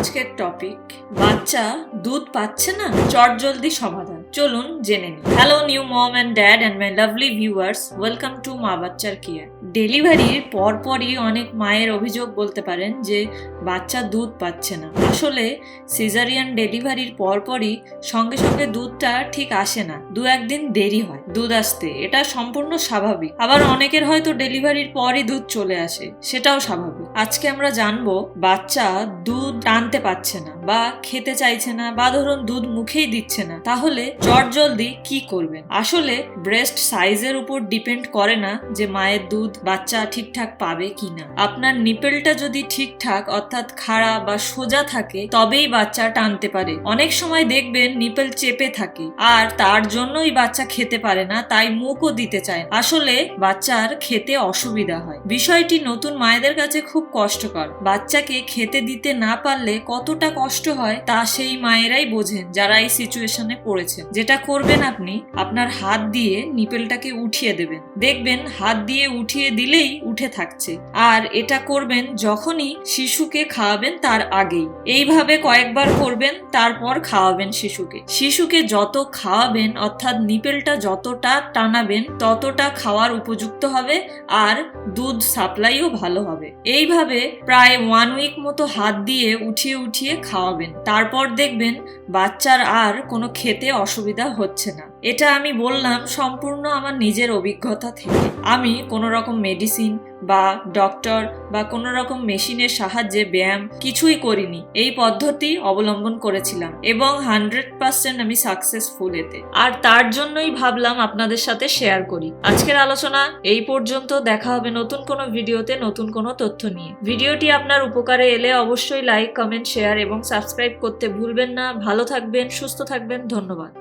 আজকের টপিক বাচ্চা দুধ পাচ্ছে না? চট জলদি সমাধান। চলুন জেনে নিই। Hello new mom and dad and my lovely viewers welcome to মা বাচ্চার কেয়ার ডেলিভারির পরপরই অনেক মায়ের অভিযোগ বলতে পারেন যে, বাচ্চা দুধ পাচ্ছে না। আসলে সিজারিয়ান ডেলিভারির পরপরই সঙ্গে সঙ্গে দুধটা ঠিক আসে না। দু একদিন দেরি হয় দুধ আসতে। এটা সম্পূর্ণ স্বাভাবিক। আবার অনেকের হয়তো ডেলিভারির পরই দুধ চলে আসে। সেটাও স্বাভাবিক। আজকে আমরা জানব, বাচ্চা দুধ টানতে পারছে না বা খেতে চাইছে না বা ধরুন দুধ মুখেই দিচ্ছে না, তাহলে চট জলদি কি করবেন? আসলে ব্রেস্ট সাইজের উপর ডিপেন্ড করে না যে মায়ের দুধ বাচ্চা ঠিকঠাক পাবে কিনা। আপনার নিপেলটা যদি ঠিকঠাক অর্থাৎ খাড়া বা সোজা থাকে, তবেই বাচ্চা টানতে পারে। অনেক সময় দেখবেন নিপেল চেপে থাকে আর তার জন্যই বাচ্চা খেতে পারে না, তাই মুখও দিতে চায় আসলে বাচ্চার খেতে অসুবিধা হয়। বিষয়টি নতুন মায়েদের কাছে খুব কষ্টকর। বাচ্চাকে খেতে দিতে না পারলে কতটা কষ্ট হয় তা সেই মায়েরাই বোঝেন যারা এই সিচুয়েশনে পড়েছে। যেটা করবেন আপনি, আপনার হাত দিয়ে নিপেলটাকে উঠিয়ে দেবেন। দেখবেন হাত দিয়ে উঠিয়ে দিলেই উঠে থাকছে। আর এটা করবেন যখনই শিশুকে খাওয়াবেন তার আগেই। এইভাবে কয়েকবার করবেন, তারপর খাওয়াবেন শিশুকে। শিশুকে যত খাওয়াবেন, অর্থাৎ নিপেলটা যতটা টানাবেন, ততটা খাওয়ার উপযুক্ত হবে আর দুধ সাপ্লাইও ভালো হবে। এইভাবে প্রায় ওয়ান উইক মতো হাত দিয়ে উঠিয়ে উঠিয়ে খাওয়াবেন। তারপর দেখবেন বাচ্চার আর কোনো খেতে অসুবিধা হচ্ছে না। এটা আমি বললাম সম্পূর্ণ আমার নিজের অভিজ্ঞতা থেকে। আমি কোনো রকম মেডিসিন বা ডক্টর বা কোনো রকম মেশিনের সাহায্যে ব্যায়াম কিছুই করিনি। এই পদ্ধতি অবলম্বন করেছিলাম এবং হান্ড্রেড পার্সেন্ট আমি সাকসেসফুল এতে। আর তার জন্যই ভাবলাম আপনাদের সাথে শেয়ার করি। আজকের আলোচনা এই পর্যন্ত। দেখা হবে নতুন কোনো ভিডিওতে নতুন কোনো তথ্য নিয়ে ভিডিওটি আপনার উপকারে এলে অবশ্যই লাইক কমেন্ট শেয়ার এবং সাবস্ক্রাইব করতে ভুলবেন না। ভালো থাকবেন, সুস্থ থাকবেন। ধন্যবাদ।